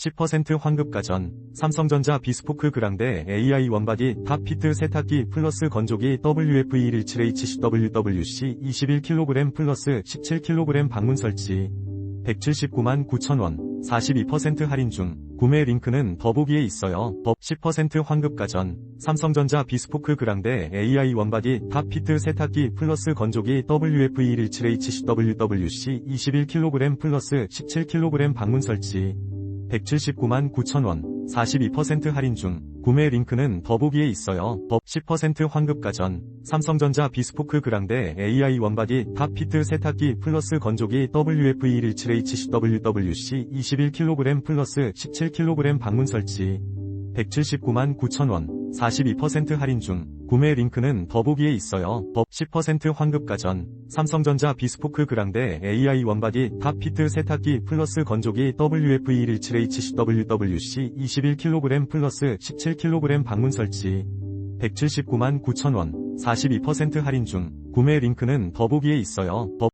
10% 환급 가전, 삼성전자 비스포크 그랑데 AI 원바디 탑피트 세탁기 플러스 건조기 WF117HCWWC 21kg 플러스 17kg 방문 설치 179만 9천원 42% 할인 중 구매 링크는 더보기에 있어요. 법 10% 환급 가전 삼성전자 비스포크 그랑데 AI 원바디 탑피트 세탁기 플러스 건조기 WF117HCWWC 21kg 플러스 17kg 방문 설치 179만 9천원 42% 할인 중 구매 링크는 더보기에 있어요. 법10% 환급 가전 삼성전자 비스포크 그랑데 AI 원바디 탑피트 세탁기 플러스 건조기 WF117HCWWC 21kg 플러스 17kg 방문 설치 179만 9천원 42% 할인 중 구매 링크는 더보기에 있어요. 법 10% 환급 가전 삼성전자 비스포크 그랑데 AI 원바디 탑피트 세탁기 플러스 건조기 WF117HCWWC 21kg 플러스 17kg 방문 설치 179만 9천원 42% 할인 중 구매 링크는 더보기에 있어요. 법